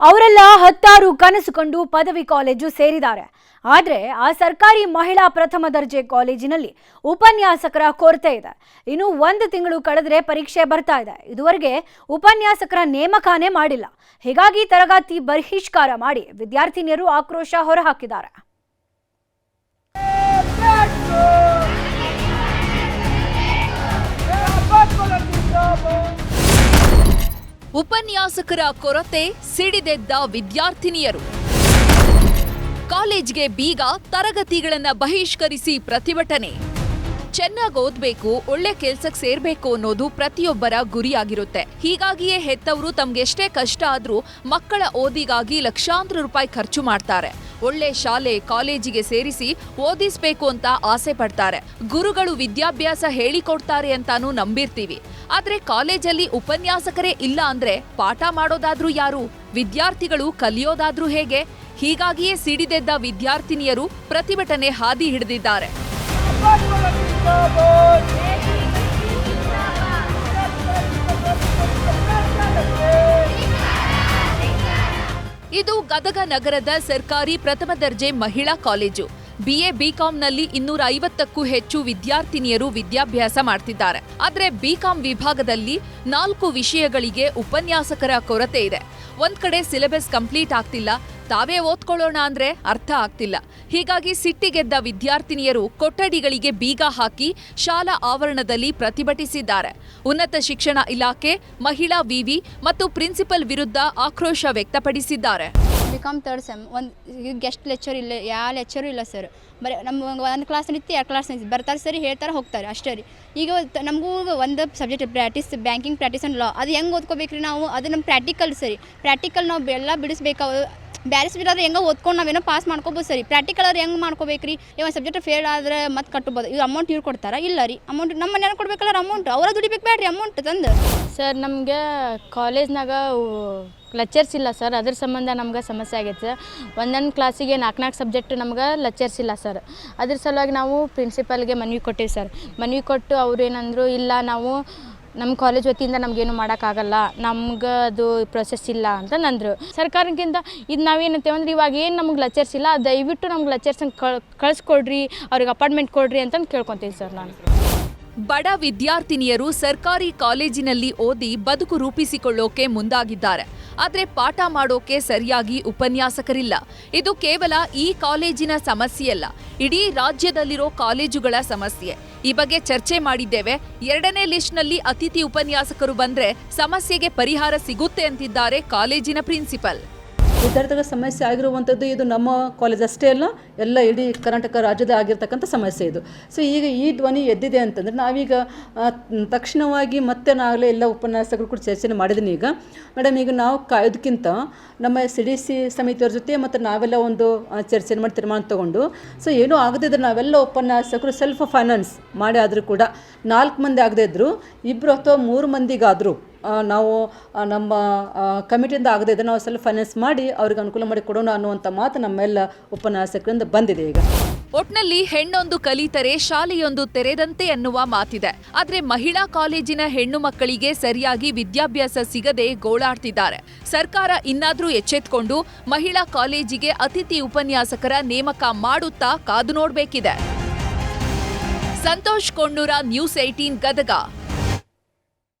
ಅವರೆಲ್ಲ ಹತ್ತಾರು ಕನಸು ಕಂಡು ಪದವಿ ಕಾಲೇಜು ಸೇರಿದ್ದಾರೆ. ಆದರೆ ಆ ಸರ್ಕಾರಿ ಮಹಿಳಾ ಪ್ರಥಮ ದರ್ಜೆ ಕಾಲೇಜಿನಲ್ಲಿ ಉಪನ್ಯಾಸಕರ ಕೊರತೆ ಇದೆ. ಇನ್ನು ಒಂದು ತಿಂಗಳು ಕಳೆದ್ರೆ ಪರೀಕ್ಷೆ ಬರ್ತಾ ಇದೆ. ಇದುವರೆಗೆ ಉಪನ್ಯಾಸಕರ ನೇಮಕಾನೇ ಮಾಡಿಲ್ಲ. ಹೀಗಾಗಿ ತರಗತಿ ಬಹಿಷ್ಕಾರ ಮಾಡಿ ವಿದ್ಯಾರ್ಥಿನಿಯರು ಆಕ್ರೋಶ ಹೊರಹಾಕಿದ್ದಾರೆ. ಉಪನ್ಯಾಸಕರ ಕೊರತೆ ಸಿಡಿದೆದ್ದ ವಿದ್ಯಾರ್ಥಿನಿಯರು. ಕಾಲೇಜ್ಗೆ ಬೀಗ ತರಗತಿಗಳನ್ನು ಬಹಿಷ್ಕರಿಸಿ ಪ್ರತಿಭಟನೆ. ಚೆನ್ನಾಗಿ ಓದ್ಬೇಕು, ಒಳ್ಳೆ ಕೆಲ್ಸಕ್ಕೆ ಸೇರ್ಬೇಕು ಅನ್ನೋದು ಪ್ರತಿಯೊಬ್ಬರ ಗುರಿಯಾಗಿರುತ್ತೆ. ಹೀಗಾಗಿಯೇ ಹೆತ್ತವರು ತಮ್ಗೆಷ್ಟೇ ಕಷ್ಟ ಆದ್ರೂ ಮಕ್ಕಳ ಓದಿಗಾಗಿ ಲಕ್ಷಾಂತರ ರೂಪಾಯಿ ಖರ್ಚು ಮಾಡ್ತಾರೆ. ಒಳ್ಳೆ ಶಾಲೆ, ಕಾಲೇಜಿಗೆ ಸೇರಿಸಿ ಓದಿಸ್ಬೇಕು ಅಂತ ಆಸೆ ಪಡ್ತಾರೆ. ಗುರುಗಳು ವಿದ್ಯಾಭ್ಯಾಸ ಹೇಳಿಕೊಡ್ತಾರೆ ಅಂತಾನೂ ನಂಬಿರ್ತೀವಿ. ಆದ್ರೆ ಕಾಲೇಜಲ್ಲಿ ಉಪನ್ಯಾಸಕರೇ ಇಲ್ಲ ಅಂದ್ರೆ ಪಾಠ ಮಾಡೋದಾದ್ರೂ ಯಾರು? ವಿದ್ಯಾರ್ಥಿಗಳು ಕಲಿಯೋದಾದ್ರೂ ಹೇಗೆ? ಹೀಗಾಗಿಯೇ ಸಿಡಿದೆದ್ದ ವಿದ್ಯಾರ್ಥಿನಿಯರು ಪ್ರತಿಭಟನೆ ಹಾದಿ ಹಿಡಿದಿದ್ದಾರೆ. ಇದು ಗದಗ ನಗರದ ಸರ್ಕಾರಿ ಪ್ರಥಮ ದರ್ಜೆ ಮಹಿಳಾ ಕಾಲೇಜು. ಬಿಎ ಬಿಕಾಂನಲ್ಲಿ ಇನ್ನೂರ ಐವತ್ತಕ್ಕೂ ಹೆಚ್ಚು ವಿದ್ಯಾರ್ಥಿನಿಯರು ವಿದ್ಯಾಭ್ಯಾಸ ಮಾಡ್ತಿದ್ದಾರೆ. ಆದರೆ ಬಿಕಾಂ ವಿಭಾಗದಲ್ಲಿ ನಾಲ್ಕು ವಿಷಯಗಳಿಗೆ ಉಪನ್ಯಾಸಕರ ಕೊರತೆ ಇದೆ. ಒಂದ್ ಕಡೆ ಸಿಲೆಬಸ್ ಕಂಪ್ಲೀಟ್ ಆಗ್ತಿಲ್ಲ ತಾವೇ ಓದ್ಕೊಳ್ಳೋಣ ಅಂದ್ರೆ ಅರ್ಥ ಆಗ್ತಿಲ್ಲ. ಹೀಗಾಗಿ ಸಿಟ್ಟಿಗೆದ್ದ ವಿದ್ಯಾರ್ಥಿನಿಯರು ಕೊಠಡಿಗಳಿಗೆ ಬೀಗ ಹಾಕಿ ಶಾಲಾ ಆವರಣದಲ್ಲಿ ಪ್ರತಿಭಟಿಸಿದ್ದಾರೆ. ಉನ್ನತ ಶಿಕ್ಷಣ ಇಲಾಖೆ, ಮಹಿಳಾ ವಿವಿ ಮತ್ತು ಪ್ರಿನ್ಸಿಪಲ್ ವಿರುದ್ಧ ಆಕ್ರೋಶ ವ್ಯಕ್ತಪಡಿಸಿದ್ದಾರೆ. ಬಿಕಾಮ್ ತರ್ಡ್ ಸೆಮ್ ಒಂದು ಗೆಸ್ಟ್ ಲೆಕ್ಚರ್ ಇಲ್ಲ ಯಾವ ಲೆಕ್ಚರು ಇಲ್ಲ ಸರ್ ಬರೀ ನಮ್ಮ ಒಂದು ಕ್ಲಾಸ್ ನಿಂತು ಎರಡು ಕ್ಲಾಸ್ ನಿಂತು ಬರ್ತಾರೆ ಸರಿ, ಹೇಳ್ತಾರೆ, ಹೋಗ್ತಾರೆ. ಅಷ್ಟೇ ರೀ. ಈಗ ನಮಗೂ ಒಂದು subject practice banking practice and law ಅದು ಹೆಂಗೆ ಓದ್ಕೋಬೇಕು ರೀ ನಾವು? ಅದು ನಮ್ಮ ಪ್ರಾಕ್ಟಿಕಲ್ ಸರಿ. ಪ್ರಾಕ್ಟಿಕಲ್ ನಾವು ಎಲ್ಲ ಬ್ಯಾರಿಸ್ ಬಿಡೋದ್ರೆ ಹೆಂಗೆ ಓದ್ಕೊಂಡು ನಾವೇನೋ ಪಾಸ್ ಮಾಡ್ಕೋಬೋದು ಸರಿ. ಪ್ರಾಕ್ಟಿಕಲ್ ಅವ್ರು ಹೆಂಗೆ ಮಾಡ್ಕೋಬೇಕು ರೀ ಒಂದು ಸಬ್ಜೆಕ್ಟ್ ಫೇಲ್ ಆದ್ರೆ ಮತ್ತೆ ಕಟ್ಬೋದು. ಈ ಅಮೌಂಟ್ ಇವ್ರು ಕೊಡ್ತಾರಾ? ಇಲ್ಲ ರೀ. ಅಮೌಂಟ್ ನಮ್ಮ ಮನೆಯವ್ರು ಕೊಡ್ಬೇಕಲ್ಲ ಅಮೌಂಟ್ ಅವರ ದುಡಿಬೇಕು ಬೇಡ್ರಿ ಅಮೌಂಟ್ ತಂದು. ಸರ್ ನಮಗೆ ಕಾಲೇಜ್ನಾಗ ಲೆಕ್ಚರ್ಸ್ ಇಲ್ಲ ಸರ್ ಅದ್ರ ಸಂಬಂಧ ನಮ್ಗೆ ಸಮಸ್ಯೆ ಆಗೈತೆ ಒಂದೊಂದು ಕ್ಲಾಸಿಗೆ ನಾಲ್ಕು ನಾಲ್ಕು ಸಬ್ಜೆಕ್ಟ್ ನಮ್ಗೆ ಲೆಕ್ಚರ್ಸ್ ಇಲ್ಲ ಸರ್ ಅದ್ರ ಸಲುವಾಗಿ ನಾವು ಪ್ರಿನ್ಸಿಪಲ್ಗೆ ಮನವಿ ಕೊಟ್ಟಿವಿ ಸರ್ ಮನವಿ ಕೊಟ್ಟು ಅವ್ರು ಏನಂದರು, ಇಲ್ಲ, ನಾವು ನಮ್ಮ ಕಾಲೇಜ್ ವತಿಯಿಂದ ನಮಗೇನು ಮಾಡೋಕ್ಕಾಗಲ್ಲ ನಮ್ಗೆ ಅದು ಪ್ರೊಸೆಸ್ ಇಲ್ಲ ಅಂತ ನಂದರು. ಸರ್ಕಾರಕ್ಕಿಂತ ಇದು ನಾವೇನಂತೇವೆ ಅಂದ್ರೆ ಇವಾಗ ಏನು ನಮ್ಗೆ ಲೆಕ್ಚರ್ಸ್ ಇಲ್ಲ, ದಯವಿಟ್ಟು ನಮ್ಗೆ ಕಳ್, ಕಳಿಸ್ಕೊಡ್ರಿ, ಅವ್ರಿಗೆ ಅಪಾರ್ಟ್ಮೆಂಟ್ ಕೊಡ್ರಿ ಅಂತಂದು ಕೇಳ್ಕೊತೀನಿ ಸರ್ ನಾನು. ಬಡ ವಿದ್ಯಾರ್ಥಿನಿಯರು ಸರ್ಕಾರಿ ಕಾಲೇಜಿನಲ್ಲಿ ಓದಿ ಬದುಕು ರೂಪಿಸಿಕೊಳ್ಳೋಕೆ ಮುಂದಾಗಿದ್ದಾರೆ. ಆದರೆ ಪಾಠ ಮಾಡೋಕೆ ಸರಿಯಾಗಿ ಉಪನ್ಯಾಸಕರಿಲ್ಲ. ಇದು ಕೇವಲ ಈ ಕಾಲೇಜಿನ ಸಮಸ್ಯೆಯಲ್ಲ, ಇಡೀ ರಾಜ್ಯದಲ್ಲಿರೋ ಕಾಲೇಜುಗಳ ಸಮಸ್ಯೆ. ಈ ಬಗ್ಗೆ ಚರ್ಚೆ ಮಾಡಿದ್ದೇವೆ. ಎರಡನೇ ಲಿಸ್ಟ್ನಲ್ಲಿ ಅತಿಥಿ ಉಪನ್ಯಾಸಕರು ಬಂದ್ರೆ ಸಮಸ್ಯೆಗೆ ಪರಿಹಾರ ಸಿಗುತ್ತೆ ಅಂತಿದ್ದಾರೆ ಕಾಲೇಜಿನ ಪ್ರಿನ್ಸಿಪಲ್. ವಿದ್ಯಾರ್ಥಿಗಳ ಸಮಸ್ಯೆ ಆಗಿರುವಂಥದ್ದು ಇದು ನಮ್ಮ ಕಾಲೇಜ್ ಅಷ್ಟೇ ಅಲ್ಲ, ಎಲ್ಲ ಇಡೀ ಕರ್ನಾಟಕ ರಾಜ್ಯದ ಆಗಿರ್ತಕ್ಕಂಥ ಸಮಸ್ಯೆ ಇದು. ಸೊ ಈಗ ಈ ಧ್ವನಿ ಎದ್ದಿದೆ ಅಂತಂದರೆ ನಾವೀಗ ತಕ್ಷಣವಾಗಿ ಮತ್ತೆ ನಾಗಲೇ ಎಲ್ಲ ಉಪನ್ಯಾಸಕರು ಕೂಡ ಚರ್ಚೆ ಮಾಡಿದ್ದೀನಿ ಈಗ. ಮೇಡಮ್ ಈಗ ನಾವು ಕಾಯೋದಕ್ಕಿಂತ ನಮ್ಮ ಸಿ ಡಿ ಸಿ ಸಮಿತಿಯವ್ರ ಜೊತೆ ಮತ್ತು ನಾವೆಲ್ಲ ಒಂದು ಚರ್ಚೆ ಮಾಡಿ ತೀರ್ಮಾನ ತಗೊಂಡು ಸೊ ಏನೂ ಆಗದಿದ್ರೆ ನಾವೆಲ್ಲ ಉಪನ್ಯಾಸಕರು ಸೆಲ್ಫ್ ಫೈನಾನ್ಸ್ ಮಾಡಿ ಆದರೂ ಕೂಡ ನಾಲ್ಕು ಮಂದಿ ಆಗದೇ ಇದ್ದರು ಇಬ್ಬರು ಅಥವಾ ಮೂರು ಮಂದಿಗಾದರೂ ನಾವು ನಮ್ಮ ಕಮಿಟಿಯಿಂದ ಆಗದೆ ಇದ್ದರೆ ನಾವು ಸೆಲ್ಫ್ ಫೈನಾನ್ಸ್ ಮಾಡಿ ಅವ್ರಿಗೆ ಅನುಕೂಲ ಮಾಡಿ ಕೊಡೋಣ ಅನ್ನುವಂಥ ಮಾತು ನಮ್ಮೆಲ್ಲ ಉಪನ್ಯಾಸಕರಿಂದ ಬಂದಿದೆ ಈಗ. ಒಟ್ನಲ್ಲಿ ಹೆಣ್ಣೊಂದು ಕಲಿತರೆ ಶಾಲೆಯೊಂದು ತೆರೆದಂತೆ ಅನ್ನುವ ಮಾತಿದೆ. ಆದ್ರೆ ಮಹಿಳಾ ಕಾಲೇಜಿನ ಹೆಣ್ಣು ಮಕ್ಕಳಿಗೆ ಸರಿಯಾಗಿ ವಿದ್ಯಾಭ್ಯಾಸ ಸಿಗದೆ ಗೋಳಾಡ್ತಿದ್ದಾರೆ. ಸರ್ಕಾರ ಇನ್ನಾದ್ರೂ ಎಚ್ಚೆತ್ಕೊಂಡು ಮಹಿಳಾ ಕಾಲೇಜಿಗೆ ಅತಿಥಿ ಉಪನ್ಯಾಸಕರ ನೇಮಕ ಮಾಡುತ್ತಾ ಕಾದು ನೋಡಬೇಕಿದೆ. Santosh Kondura news eighteen Gadag.